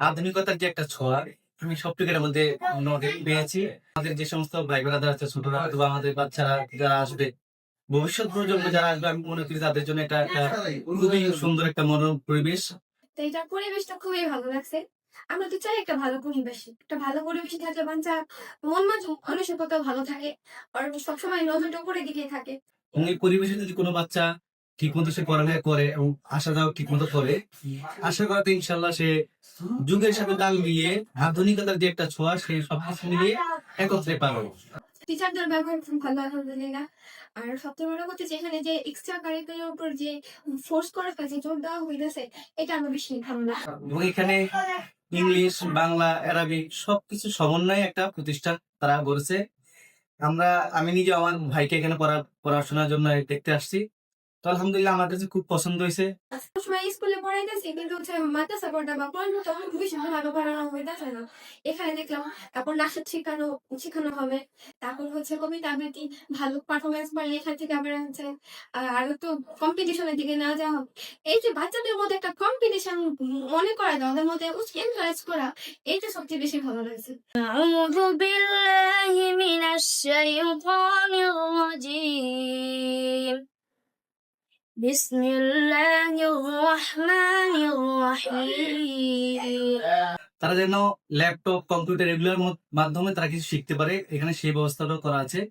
আধুনিকতার যে একটা ছোঁয়া আমি সবটুকুর মধ্যে মোটামুটি পেয়েছি। আমাদের যে সমস্ত ভাই ব্রাদার আছে ছোটরা অথবা আমাদের বাচ্চারা যারা আসবে ভবিষ্যৎ প্রজন্ম যারা আসবে আমি মনে করি তাদের জন্য এটা একটা খুবই সুন্দর একটা মনোরম পরিবেশ এটা পরিবেশটা খুবই ভালো লাগছে। আমরা তো চাই একটা ভালো পরিবেশ একটা ভালো পরিবেশ থাকলে বাচ্চা মন মানসিকতা ভালো থাকে আর সবসময় নজরটা উপরে দিকে থাকে। এই পরিবেশে যদি কোনো বাচ্চা ঠিক মতো সে পড়ালেখা করে এবং আসা যাওয়া ঠিক মতো করে আশা করাতে ইনশাল্লাহ সে যুগের সাথে তাল মিলিয়ে আধুনিকতার যে একটা ছোঁয়া সে সব সবকিছু মিলিয়ে একত্রে পাবে। টিচারদের ব্যবহার খুব ভালো আলহামদুলিল্লাহ। আর সবচেয়ে বড় কথা যেখানে যে এক্সট্রা কারিকুলার উপর যে ফোর্স করে ফেলছে জোর দেওয়া হইতেছে এটা আমার বেশি ভালো না এবং এখানে ইংলিশ বাংলা অ্যারাবিক সবকিছু সমন্বয়ে একটা প্রতিষ্ঠান তারা গড়েছে। আমরা আমি নিজে আমার ভাইকে এখানে পড়া পড়াশোনার জন্য দেখতে আসছি। তো আলহামদুলিল্লাহ আমার কাছে খুব পছন্দ হয়েছে সময় স্কুলে পড়াইতেছি কিন্তু হচ্ছে মাদ্রাসা পড়া বা কোন তখন বেশি ভালো পড়ানো হইতেছে না এখানে দেখলাম তারপর নাচের শেখানো শেখানো হবে তারপর হচ্ছে কবিতা আবৃত্তি ভালো পারফরমেন্স করলে এখান থেকে আবার হচ্ছে আহ, আরো তো কম্পিটিশনের দিকে না যাওয়া হবে। এই যে বাচ্চাদের মধ্যে একটা কম্পিটিশন মনে করা যায় ওদের মধ্যে এনকারেজ করা এইটা সবচেয়ে বেশি ভালো লাগছে أعوذ بالله من الشيطان الرجيم بسم الله الرحمن الرحيم তারা যেন ল্যাপটপ কম্পিউটার এগুলোর মত- মাধ্যমে তারা কিছু শিখতে পারে এখানে সেই ব্যবস্থাটাও করা আছে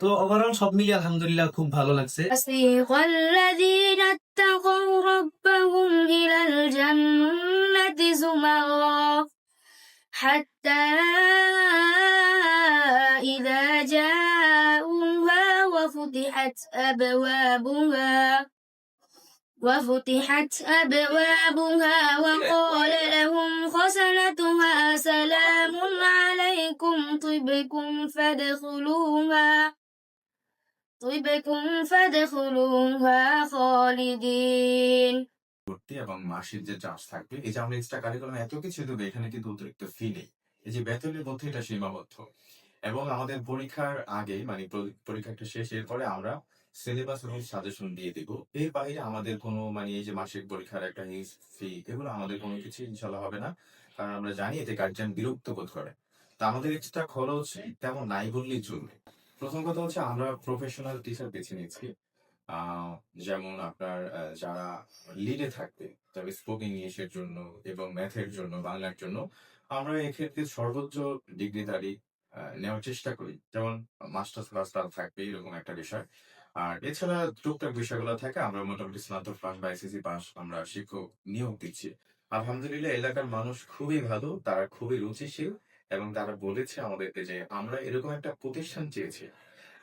তো ওভারঅল সব মিলিয়ে আলহামদুলিল্লাহ খুব ভালো লাগছে وسيق الذين اتقوا ربهم إلى الجنة زمرا حتى إذا جاءوها وفتحت أبوابها وفتحت أبوابها وقال لهم خزنتها سلام عليكم طبكم فادخلوها طبكم فادخلوها خالدين ভর্তি এবং মাসিক যে চার্জ থাকবে এই যে আমরা এক্সট্রা কারিকুলাম এত কিছু দেবো এখানে কিন্তু অতিরিক্ত ফি নেই এই যে বেতনের মধ্যে এটা সীমাবদ্ধ এবং আমাদের পরীক্ষার আগে মানে পরীক্ষাটা শেষ এর পরে আমরা সিলেবাস এবং সাজেশন দিয়ে দিব। এর বাইরে আমাদের কোনো মানে এই যে মাসিক পরীক্ষার একটা হিউজ ফি এগুলো আমাদের কোনো কিছু ইনশাল্লাহ হবে না। কারণ আমরা জানি এতে গার্জিয়ান বিরক্ত বোধ করে। তা আমাদের এক্সট্রা খরচ তেমন নাই বললেই চলবে। প্রথম কথা হচ্ছে আমরা প্রফেশনাল টিচার বেছে নিয়েছি। যেমন আপনার যারা লিডে থাকবে তবে স্পোকেন ইংলিশের জন্য এবং ম্যাথের জন্য, বাংলার জন্য, আমরা এক্ষেত্রে সর্বোচ্চ ডিগ্রিধারী নেওয়ার চেষ্টা করি। যেমন মাস্টার্স ক্লাস তারা থাকবে, এরকম একটা বিষয়। আর এছাড়া টুকটাক বিষয়গুলো থাকে, আমরা মোটামুটি স্নাতক পাস বা এসএসসি পাস আমরা শিক্ষক নিয়োগ দিচ্ছি। আলহামদুলিল্লাহ, এলাকার মানুষ খুবই ভালো, তারা খুবই রুচিশীল এবং তারা বলেছে আমাদেরকে যে আমরা এরকম একটা প্রতিষ্ঠান চেয়েছি।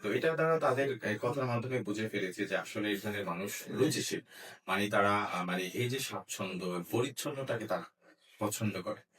তো এটা দ্বারা তাদের কথার মাধ্যমে বুঝে ফেলেছে যে আসলে এই ধরনের মানুষ রুচিশীল। মানে তারা মানে এই যে স্বাচ্ছন্দ্য, পরিচ্ছন্নতাকে তারা পছন্দ করে।